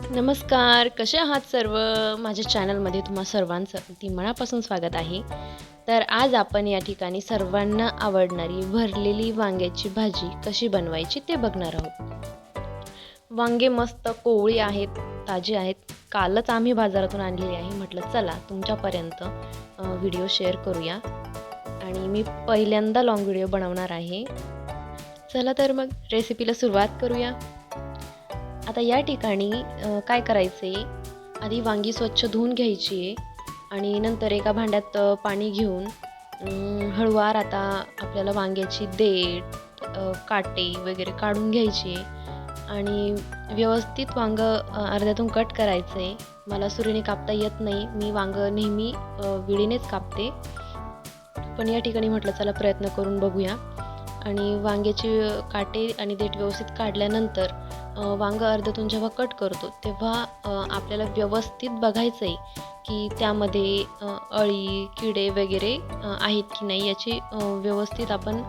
नमस्कार कसे आहात सर्व? माझ्या चॅनलमध्ये तुम्हा सर्वांचं अगदी मनापासून स्वागत आहे. तर आज आपण या ठिकाणी सर्वांना आवडणारी भरलेली वांग्याची भाजी कशी बनवायची ते बघणार आहोत. वांगे मस्त कोवळी आहेत ताजी आहेत. कालच आम्ही बाजारातून आणलेली आहे. म्हटलं चला तुमच्यापर्यंत व्हिडिओ शेअर करूया. आणि मी पहिल्यांदा लॉंग व्हिडिओ बनवणार आहे. चला तर मग रेसिपीला सुरुवात करूया. आता या ठिकाणी काय करायचे आधी वांगी स्वच्छ धुवून घ्यायची आहे आणि नंतर एका भांड्यात पाणी घेऊन हळुवार आता आपल्याला वांग्याची देठ काटे वगैरे काढून घ्यायची आहे आणि व्यवस्थित वांग अर्ध्यातून कट करायचं आहे मला सुरीने कापता येत नाही. मी वांग नेहमी विळीनेच कापते. पण या ठिकाणी म्हटलं चला प्रयत्न करून बघूया. आणि वांग्याची काटे आणि देठ व्यवस्थित काढल्यानंतर वांगं अर्धतून जेव्हा कट करतो तेव्हा आपल्याला व्यवस्थित बघायचं आहे की त्यामध्ये अळी किडे वगैरे आहेत की नाही याची व्यवस्थित आपण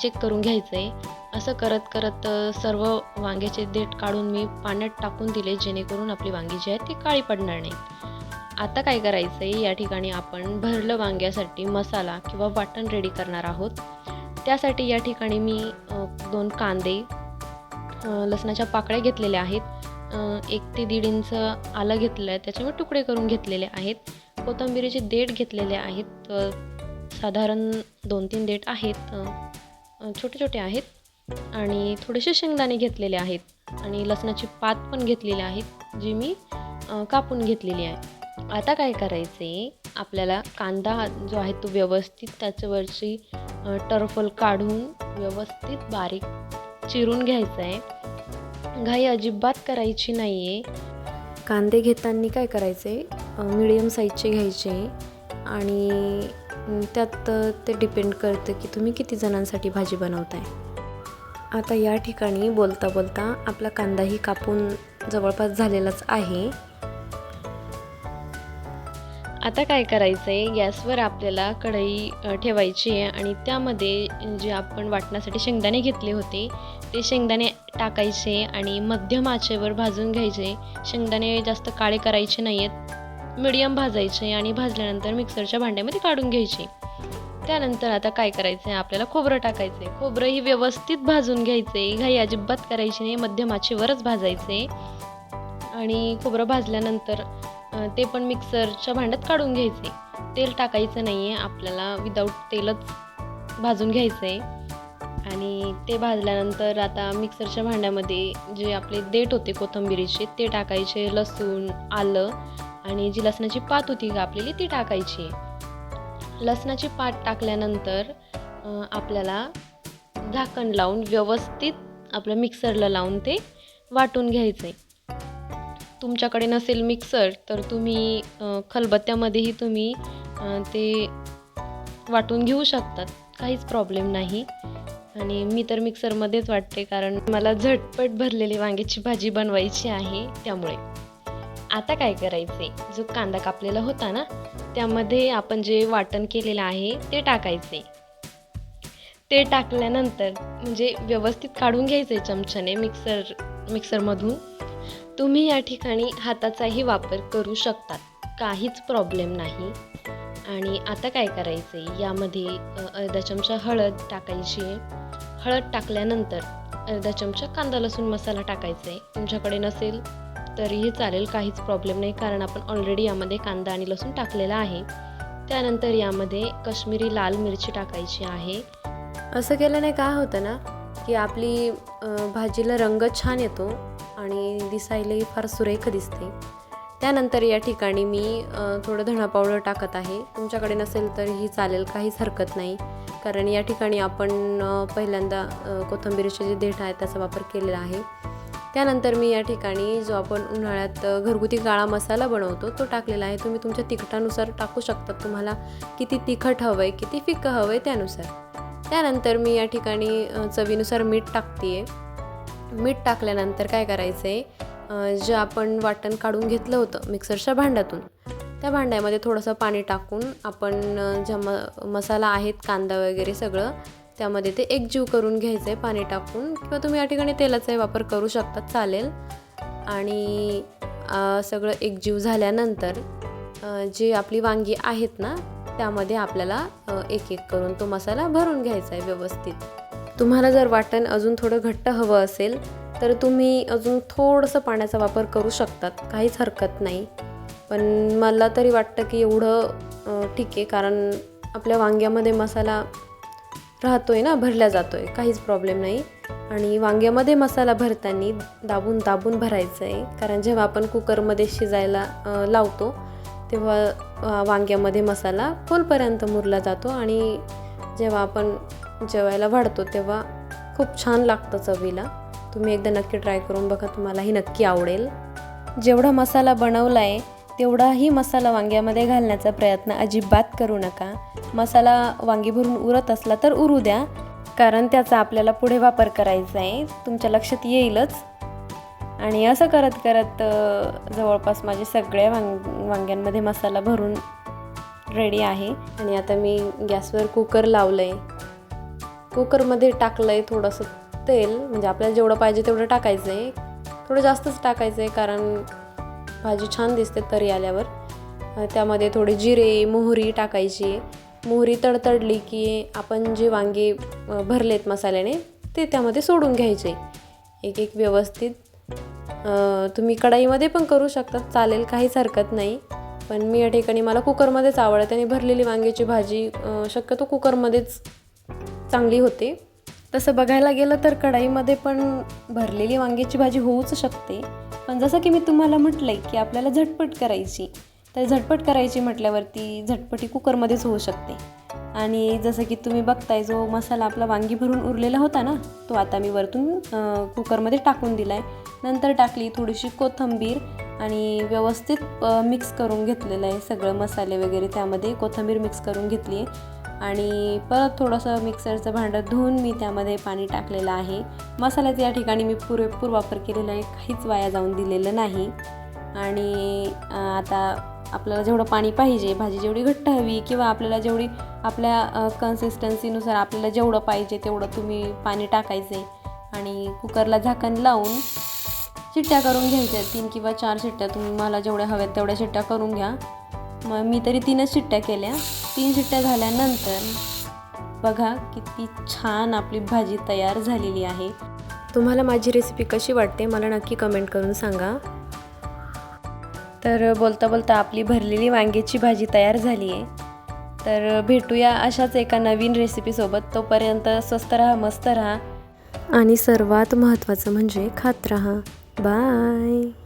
चेक करून घ्यायचं आहे असं करत करत सर्व वांग्याचे देठ काढून मी पाण्यात टाकून दिले जेणेकरून आपली वांगी जी आहे ती काळी पडणार नाही. आता काय करायचं आहे या ठिकाणी आपण भरलं वांग्यासाठी मसाला किंवा वाटण रेडी करणार आहोत. त्यासाठी या ठिकाणी मी दोन कांदे लसणाच्या पाकळ्या घेतलेल्या आहेत. एक ते दीड इंच आलं घेतलं आहे त्याच्यामुळे तुकडे करून घेतलेले आहेत. कोथिंबिरीचे देठ घेतलेले आहेत. साधारण दोन तीन देठ आहेत. छोटे छोटे आहेत. आणि थोडेसे शेंगदाणे घेतलेले आहेत. आणि लसणाची पात पण घेतलेली आहेत जी मी कापून घेतलेली आहे. आता काय करायचे? आपल्याला कांदा जो आहे तो व्यवस्थित त्याच्यावरची टरफल काढून व्यवस्थित बारीक चिरून घ्यायचं आहे घाई अजिबात करायची नाही आहे कांदे घेताना काय करायचे? मिडियम साईजचे घ्यायचे आणि त्यात ते डिपेंड करतं की तुम्ही किती जणांसाठी भाजी बनवताय. आता या ठिकाणी बोलता बोलता आपला कांदाही कापून जवळपास झालेलाच आहे. आता काय करायचं आहे गॅसवर आपल्याला कढई ठेवायची आहे आणि त्यामध्ये जे आपण वाटण्यासाठी शेंगदाणे घेतले होते ते शेंगदाणे टाकायचे आणि मध्यम आचेवर भाजून घ्यायचे. शेंगदाणे जास्त काळे करायचे नाही आहेत मिडियम भाजायचे आणि भाजल्यानंतर मिक्सरच्या भांड्यामध्ये काढून घ्यायचे. त्यानंतर आता काय करायचं आहे आपल्याला खोबरं टाकायचं आहे खोबरंही व्यवस्थित भाजून घ्यायचे. घाई अजिबात करायची नाही. मध्यम आचेवरच भाजायचे. आणि खोबरं भाजल्यानंतर ते पण मिक्सरच्या भांड्यात काढून घ्यायचे. तेल टाकायचं नाही आहे आपल्याला विदाऊट तेलच भाजून घ्यायचं आहे आणि ते भाजल्यानंतर आता मिक्सरच्या भांड्यामध्ये जे आपले देठ होते कोथिंबिरीचे ते टाकायचे लसूण आलं आणि जी लसणाची पात होती कापलेली ती टाकायची. लसणाची पात टाकल्यानंतर आपल्याला झाकण लावून व्यवस्थित आपल्या मिक्सरला लावून ते वाटून घ्यायचं आहे तुमच्याकडे नसेल मिक्सर तर तुम्ही खलबत्त्यामध्येही तुम्ही ते वाटून घेऊ शकतात. काहीच प्रॉब्लेम नाही. आणि मी तर मिक्सरमध्येच वाटते कारण मला झटपट भरलेली वांग्याची भाजी बनवायची आहे त्यामुळे. आता काय करायचे जो कांदा कापलेला होता ना त्यामध्ये आपण जे वाटण केलेलं आहे ते टाकायचे ते टाकल्यानंतर म्हणजे व्यवस्थित काढून घ्यायचे चमच्याने मिक्सर मिक्सरमधून तुम्ही या ठिकाणी हाताचाही वापर करू शकतात काहीच प्रॉब्लेम नाही. आणि आता काय करायचं आहे यामध्ये अर्धा चमचा हळद टाकायची आहे. हळद टाकल्यानंतर अर्धा चमचा कांदा लसूण मसाला टाकायचा आहे. तुमच्याकडे नसेल तरीही चालेल काहीच प्रॉब्लेम नाही कारण आपण ऑलरेडी यामध्ये कांदा आणि लसूण टाकलेला आहे. त्यानंतर यामध्ये कश्मीरी लाल मिरची टाकायची आहे. असं केल्याने काय होतं ना की आपली भाजीला रंग छान येतो आणि दिसायलाही फार सुरेख दिसते. त्यानंतर या ठिकाणी मी थोडं धणा पावडर टाकत आहे. तुमच्याकडे नसेल तरीही चालेल काहीच हरकत नाही. कारण या ठिकाणी आपण पहिल्यांदा अ, जे देठ आहे त्याचा वापर केलेला आहे. त्यानंतर मी या ठिकाणी जो आपण उन्हाळ्यात घरगुती काळा मसाला बनवतो तो टाकलेला आहे. तुम्ही तुमच्या तिखटानुसार टाकू शकता. तुम्हाला किती तिखट हवं आहे किती फिकं हवं आहे त्यानुसार. त्यानंतर मी या ठिकाणी चवीनुसार मीठ टाकते मीठ टाकल्यानंतर काय करायचं आहे जे आपण वाटण काढून घेतलं होतं मिक्सरच्या भांड्यातून त्या भांड्यामध्ये थोडंसं पाणी टाकून आपण ज्या म मसाला आहेत कांदा वगैरे सगळं त्यामध्ये ते एकजीव करून घ्यायचं आहे पाणी टाकून. किंवा तुम्ही या ठिकाणी तेलाचाही वापर करू शकता चालेल. आणि सगळं एकजीव झाल्यानंतर जे जी आपली वांगी आहेत ना त्यामध्ये आपल्याला एक एक करून तो मसाला भरून घ्यायचा आहे व्यवस्थित. तुम्हाला जर वाटण अजून थोडं घट्ट हवं असेल तर तुम्ही अजून थोडंसं पाण्याचा वापर करू शकतात. काहीच हरकत नाही. पण मला तरी वाटतं की एवढं ठीक आहे. कारण आपल्या वांग्यामध्ये मसाला राहतो आहे ना भरला आहे काहीच प्रॉब्लेम नाही. आणि वांग्यामध्ये मसाला भरताना दाबून दाबून भरायचं आहे कारण जेव्हा आपण कुकरमध्ये शिजायला लावतो तेव्हा वांग्यामध्ये मसाला खोलपर्यंत मुरला जातो. आणि जेव्हा आपण जेवायला वाढतो तेव्हा खूप छान लागतं चवीला. तुम्ही एकदा नक्की ट्राय करून बघा. तुम्हालाही नक्की आवडेल. जेवढा मसाला बनवला आहे तेवढाही मसाला वांग्यामध्ये घालण्याचा प्रयत्न अजिबात करू नका. मसाला वांगी भरून उरत असला तर उरू द्या कारण त्याचा आपल्याला पुढे वापर करायचा आहे. तुमच्या लक्षात येईलच. आणि असं करत करत जवळपास माझे सगळ्या वांग वांग्यांमध्ये मसाला भरून रेडी आहे. आणि आता मी गॅसवर कुकर लावलं आहे कुकरमध्ये टाकलं आहे थोडंसं तेल. म्हणजे आपल्याला जेवढं पाहिजे तेवढं टाकायचं आहे थोडं जास्तच टाकायचं आहे कारण भाजी छान दिसते तरी आल्यावर. त्यामध्ये थोडे जिरे मोहरी टाकायची. मोहरी तडतडली की आपण जे वांगे भरलेत मसाल्याने ते त्यामध्ये सोडून घ्यायचे. एक एक व्यवस्थित. तुम्ही कढाईमध्ये पण करू शकता चालेल काहीच हरकत नाही. पण मी या ठिकाणी मला कुकरमध्येच आवडते आणि भरलेली वांग्याची भाजी शक्यतो कुकरमध्येच चांगली होते. तसं बघायला गेलं तर कढाईमध्ये पण भरलेली वांग्याची भाजी होऊच शकते. पण जसं की मी तुम्हाला म्हटलं आहे की आपल्याला झटपट करायची तर झटपट करायची म्हटल्यावरती झटपटी कुकरमध्येच होऊ शकते. आणि जसं की तुम्ही बघताय जो मसाला आपला वांगी भरून उरलेला होता ना तो आता मी वरतून कुकरमध्ये टाकून दिला आहे नंतर टाकली थोडीशी कोथिंबीर आणि व्यवस्थित मिक्स करून घेतलेलं आहे सगळं मसाले वगैरे त्यामध्ये कोथिंबीर मिक्स करून घेतली आहे आणि परत थोडंसं मिक्सरचं भांडं धुवून मी त्यामध्ये पाणी टाकलेलं आहे. मसाल्याचं या ठिकाणी मी पुरेपूर वापर केलेला आहे. काहीच वाया जाऊन दिलेलं नाही. आणि आता आपल्याला जेवढं पाणी पाहिजे भाजी जेवढी घट्ट हवी किंवा आपल्याला जेवढी आपल्या कन्सिस्टन्सीनुसार आपल्याला जेवढं पाहिजे तेवढं तुम्ही पाणी टाकायचे. आणि कुकरला झाकण लावून शिट्ट्या करून घ्यायच्या. तीन किंवा चार शिट्ट्या तुम्ही मला जेवढ्या हव्यात तेवढ्या शिट्ट्या करून घ्या. मग मी तरी तीनच शिट्ट्या केल्या. तीन शिट्ट्या झाल्यानंतर बघा किती छान आपली भाजी तयार झालेली आहे. तुम्हाला माझी रेसिपी कशी वाटते मला नक्की कमेंट करून सांगा. तर बोलता बोलता आपली भरलेली वांग्याची भाजी तयार झाली आहे. तर भेटूया अशाच एका नवीन रेसिपीसोबत तोपर्यंत स्वस्त राहा मस्त राहा. आणि सर्वात महत्त्वाचं म्हणजे खात राहा. बाय